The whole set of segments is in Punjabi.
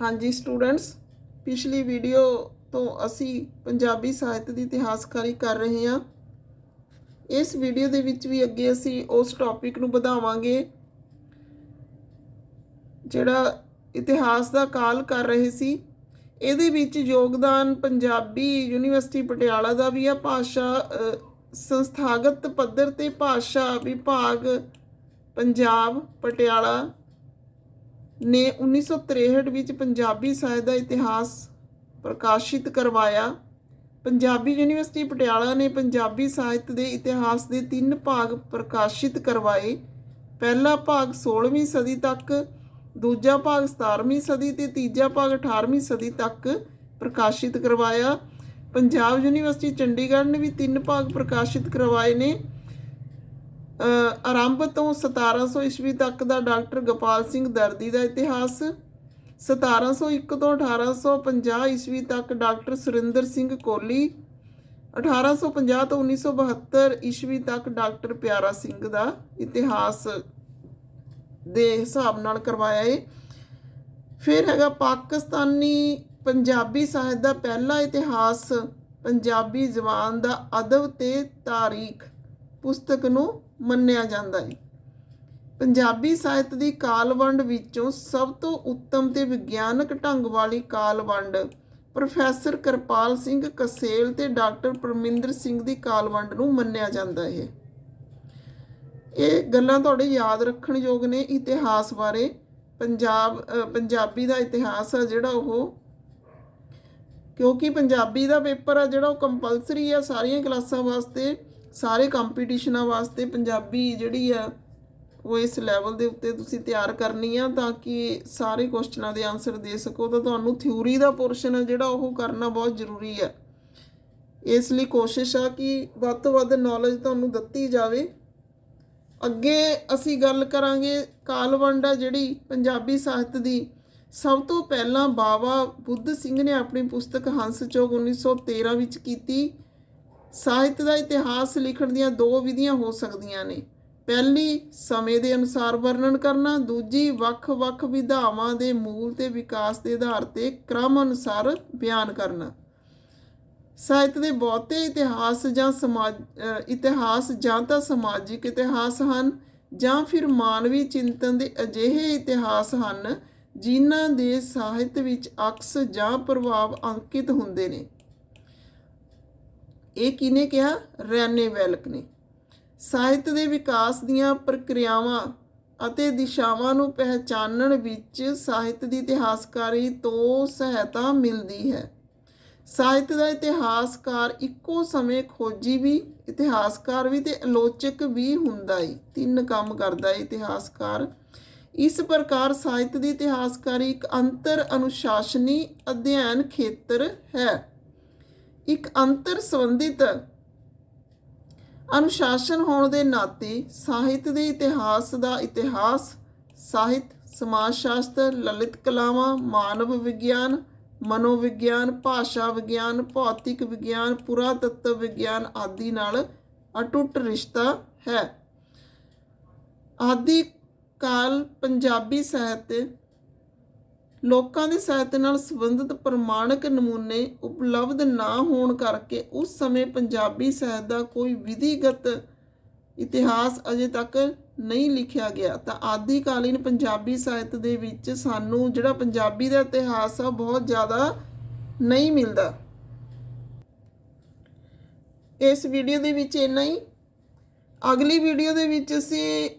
ਹਾਂਜੀ ਸਟੂਡੈਂਟਸ, ਪਿਛਲੀ ਵੀਡੀਓ ਤੋਂ ਅਸੀਂ ਪੰਜਾਬੀ ਸਾਹਿਤ ਦੀ ਇਤਿਹਾਸਕਾਰੀ ਕਰ ਰਹੇ ਹਾਂ। ਇਸ ਵੀਡੀਓ ਦੇ ਵਿੱਚ ਵੀ ਅੱਗੇ ਅਸੀਂ ਉਸ ਟੌਪਿਕ ਨੂੰ ਵਧਾਵਾਂਗੇ, ਜਿਹੜਾ ਇਤਿਹਾਸ ਦਾ ਕਾਲ ਕਰ ਰਹੇ ਸੀ। ਇਹਦੇ ਵਿੱਚ ਯੋਗਦਾਨ ਪੰਜਾਬੀ ਯੂਨੀਵਰਸਿਟੀ ਪਟਿਆਲਾ ਦਾ ਵੀ ਆ, ਭਾਸ਼ਾ ਸੰਸਥਾਗਤ ਪੱਧਰ ਤੇ ਭਾਸ਼ਾ ਵਿਭਾਗ, ਪੰਜਾਬ, ਪਟਿਆਲਾ ਨੇ 1963 ਵਿੱਚ ਪੰਜਾਬੀ ਸਾਹਿਤ ਦਾ ਇਤਿਹਾਸ ਪ੍ਰਕਾਸ਼ਿਤ ਕਰਵਾਇਆ। ਪੰਜਾਬੀ ਯੂਨੀਵਰਸਿਟੀ ਪਟਿਆਲਾ ਨੇ ਪੰਜਾਬੀ ਸਾਹਿਤ ਦੇ ਇਤਿਹਾਸ ਦੇ ਤਿੰਨ ਭਾਗ ਪ੍ਰਕਾਸ਼ਿਤ ਕਰਵਾਏ। ਪਹਿਲਾ ਭਾਗ 16ਵੀਂ ਸਦੀ ਤੱਕ, ਦੂਜਾ ਭਾਗ 17ਵੀਂ ਸਦੀ ਤੇ ਤੀਜਾ ਭਾਗ 18ਵੀਂ ਸਦੀ ਤੱਕ ਪ੍ਰਕਾਸ਼ਿਤ ਕਰਵਾਇਆ। ਪੰਜਾਬ ਯੂਨੀਵਰਸਿਟੀ ਚੰਡੀਗੜ੍ਹ ਨੇ ਵੀ ਤਿੰਨ ਭਾਗ ਪ੍ਰਕਾਸ਼ਿਤ ਕਰਵਾਏ ਨੇ। ਆਰੰਭ ਤੋਂ 1700 ਈਸਵੀ ਤੱਕ ਦਾ ਡਾਕਟਰ ਗੋਪਾਲ ਸਿੰਘ ਦਰਦੀ ਦਾ ਇਤਿਹਾਸ 1701 ਤੋਂ 1850 ਈਸਵੀ ਤੱਕ ਡਾਕਟਰ ਸੁਰਿੰਦਰ ਸਿੰਘ ਕੋਹਲੀ 1850 ਤੋਂ 1972 ਈਸਵੀ ਤੱਕ ਡਾਕਟਰ ਪਿਆਰਾ ਸਿੰਘ ਦਾ ਇਤਿਹਾਸ ਦੇ ਹਿਸਾਬ ਨਾਲ ਕਰਵਾਇਆ ਏ। ਫਿਰ ਹੈਗਾ ਪਾਕਿਸਤਾਨੀ ਪੰਜਾਬੀ ਸਾਹਿਤ ਦਾ ਪਹਿਲਾ ਇਤਿਹਾਸ, ਪੰਜਾਬੀ ਜ਼ਬਾਨ ਦਾ ਅਦਬ ਤੇ ਤਾਰੀਖ। ਪੁਸਤਕ ਨੂੰ ਮੰਨਿਆ ਜਾਂਦਾ ਹੈ। ਪੰਜਾਬੀ ਸਾਹਿਤ ਦੀ ਕਾਲਵੰਡ ਵਿੱਚੋਂ ਸਭ ਤੋਂ ਉੱਤਮ ਤੇ ਵਿਗਿਆਨਕ ਢੰਗ ਵਾਲੀ ਕਾਲਵੰਡ ਪ੍ਰੋਫੈਸਰ ਕਿਰਪਾਲ ਸਿੰਘ ਕਸੇਲ ਤੇ ਡਾਕਟਰ ਪਰਮਿੰਦਰ ਸਿੰਘ ਦੀ ਕਾਲਵੰਡ ਨੂੰ ਮੰਨਿਆ ਜਾਂਦਾ ਹੈ। ਇਹ ਗੱਲਾਂ ਤੁਹਾਡੇ ਯਾਦ ਰੱਖਣ ਯੋਗ ਨੇ। ਇਤਿਹਾਸ ਬਾਰੇ ਪੰਜਾਬ ਪੰਜਾਬੀ ਦਾ ਇਤਿਹਾਸ ਆ ਜਿਹੜਾ ਉਹ। ਕਿਉਂਕਿ ਪੰਜਾਬੀ ਦਾ ਪੇਪਰ ਆ ਜਿਹੜਾ ਉਹ ਕੰਪਲਸਰੀ ਆ ਸਾਰੀਆਂ ਕਲਾਸਾਂ ਵਾਸਤੇ। ਸਾਰੇ ਕੰਪੀਟੀਸ਼ਨਾਂ ਵਾਸਤੇ ਪੰਜਾਬੀ ਜਿਹੜੀ ਆ, ਉਹ ਇਸ ਲੈਵਲ ਦੇ ਉੱਤੇ ਤੁਸੀਂ ਤਿਆਰ ਕਰਨੀ ਆ ਤਾਂ ਕਿ ਸਾਰੇ ਕੁਐਸਚਨਾਂ ਦੇ ਆਨਸਰ ਦੇ ਸਕੋ। ਤਾਂ ਤੁਹਾਨੂੰ ਥਿਊਰੀ ਦਾ ਪੋਰਸ਼ਨ ਆ ਜਿਹੜਾ ਉਹ ਕਰਨਾ ਬਹੁਤ ਜ਼ਰੂਰੀ ਹੈ ਇਸ ਲਈ ਕੋਸ਼ਿਸ਼ ਆ ਕਿ ਵੱਧ ਤੋਂ ਵੱਧ ਨੌਲੇਜ ਤੁਹਾਨੂੰ ਦਿੱਤੀ ਜਾਵੇ। ਅੱਗੇ ਅਸੀਂ ਗੱਲ ਕਰਾਂਗੇ ਕਾਲਵੰਡ ਆ ਜਿਹੜੀ ਪੰਜਾਬੀ ਸਾਹਿਤ ਦੀ। ਸਭ ਤੋਂ ਪਹਿਲਾਂ ਬਾਵਾ ਬੁੱਧ ਸਿੰਘ ਨੇ ਆਪਣੀ ਪੁਸਤਕ ਹੰਸ ਚੋਗ 1913 ਵਿੱਚ ਕੀਤੀ। ਸਾਹਿਤ ਦਾ ਇਤਿਹਾਸ ਲਿਖਣ ਦੀਆਂ ਦੋ ਵਿਧੀਆਂ ਹੋ ਸਕਦੀਆਂ ਨੇ। ਪਹਿਲੀ, ਸਮੇਂ ਦੇ ਅਨੁਸਾਰ ਵਰਣਨ ਕਰਨਾ। ਦੂਜੀ, ਵੱਖ-ਵੱਖ ਵਿਧਾਵਾਂ ਦੇ ਮੂਲ ਤੇ ਵਿਕਾਸ ਦੇ ਆਧਾਰ ਤੇ ਕ੍ਰਮ ਅਨੁਸਾਰ ਬਿਆਨ ਕਰਨਾ। ਸਾਹਿਤ ਦੇ ਬਹੁਤੇ ਇਤਿਹਾਸ ਜਾਂ ਸਮਾਜ ਇਤਿਹਾਸ ਜਾਂ ਤਾਂ ਸਮਾਜਿਕ ਇਤਿਹਾਸ ਹਨ, ਜਾਂ ਫਿਰ ਮਾਨਵੀ ਚਿੰਤਨ ਦੇ ਅਜਿਹੇ ਇਤਿਹਾਸ ਹਨ, ਜਿਨ੍ਹਾਂ ਦੇ ਸਾਹਿਤ ਵਿੱਚ ਅਕਸ ਜਾਂ ਪ੍ਰਭਾਵ ਅੰਕਿਤ ਹੁੰਦੇ ਨੇ। ਇਹ ਕਿਨੇ ਕਿਹਾ? ਰੈਨੇ ਵੈਲਕ ਨੇ। ਸਾਹਿਤ ਦੇ ਵਿਕਾਸ ਦੀਆਂ ਪ੍ਰਕਿਰਿਆਵਾਂ ਅਤੇ ਦਿਸ਼ਾਵਾਂ ਨੂੰ ਪਹਿਚਾਨਣ ਵਿੱਚ ਸਾਹਿਤ ਦੀ ਇਤਿਹਾਸਕਾਰੀ ਤੋਂ ਸਹਾਇਤਾ ਮਿਲਦੀ ਹੈ। ਸਾਹਿਤ ਦਾ ਇਤਿਹਾਸਕਾਰ ਇੱਕੋ ਸਮੇਂ ਖੋਜੀ ਵੀ, ਇਤਿਹਾਸਕਾਰ ਵੀ ਤੇ ਆਲੋਚਕ ਵੀ ਹੁੰਦਾ ਏ ਤਿੰਨ ਕੰਮ ਕਰਦਾ ਏ ਇਤਿਹਾਸਕਾਰ। ਇਸ ਪ੍ਰਕਾਰ ਸਾਹਿਤ ਦੀ ਇਤਿਹਾਸਕਾਰੀ ਇੱਕ ਅੰਤਰ ਅਨੁਸ਼ਾਸਨੀ ਅਧਿਐਨ ਖੇਤਰ ਹੈ। ਇੱਕ ਅੰਤਰ ਸੰਬੰਧਿਤ ਅਨੁਸ਼ਾਸਨ ਹੋਣ ਦੇ ਨਾਤੇ ਸਾਹਿਤ ਦੇ ਇਤਿਹਾਸ ਦਾ ਇਤਿਹਾਸ, ਸਾਹਿਤ ਸਮਾਜ ਸ਼ਾਸਤਰ ਲਲਿਤ ਕਲਾਵਾਂ, ਮਾਨਵ ਵਿਗਿਆਨ, ਮਨੋਵਿਗਿਆਨ, ਭਾਸ਼ਾ ਵਿਗਿਆਨ, ਭੌਤਿਕ ਵਿਗਿਆਨ, ਪੁਰਾਤੱਤਵ ਵਿਗਿਆਨ ਆਦਿ ਨਾਲ ਅਟੁੱਟ ਰਿਸ਼ਤਾ ਹੈ। ਆਦਿ ਕਾਲ ਪੰਜਾਬੀ ਸਾਹਿਤ ਲੋਕਾਂ ਦੇ ਸਾਹਿਤ ਨਾਲ ਸੰਬੰਧਿਤ ਪ੍ਰਮਾਣਿਕ ਨਮੂਨੇ ਉਪਲਬਧ ਨਾ ਹੋਣ ਕਰਕੇ ਉਸ ਸਮੇਂ ਪੰਜਾਬੀ ਸਾਹਿਤ ਦਾ ਕੋਈ ਵਿਧੀਗਤ ਇਤਿਹਾਸ ਅਜੇ ਤੱਕ ਨਹੀਂ ਲਿਖਿਆ ਗਿਆ। ਤਾਂ ਆਦਿਕਾਲੀਨ ਪੰਜਾਬੀ ਸਾਹਿਤ ਦੇ ਵਿੱਚ ਸਾਨੂੰ ਜਿਹੜਾ ਪੰਜਾਬੀ ਦਾ ਇਤਿਹਾਸ ਆ, ਬਹੁਤ ਜ਼ਿਆਦਾ ਨਹੀਂ ਮਿਲਦਾ। ਇਸ ਵੀਡੀਓ ਦੇ ਵਿੱਚ ਇੰਨਾ ਹੀ। ਅਗਲੀ ਵੀਡੀਓ ਦੇ ਵਿੱਚ ਅਸੀਂ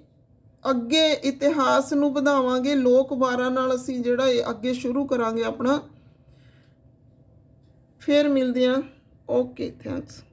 ਅੱਗੇ ਇਤਿਹਾਸ ਨੂੰ ਵਧਾਵਾਂਗੇ, ਲੋਕ ਵਾਰਾਂ ਨਾਲ ਅਸੀਂ ਜਿਹੜਾ ਇਹ ਅੱਗੇ ਸ਼ੁਰੂ ਕਰਾਂਗੇ ਆਪਣਾ। ਫਿਰ ਮਿਲਦੇ ਹਾਂ। Okay thanks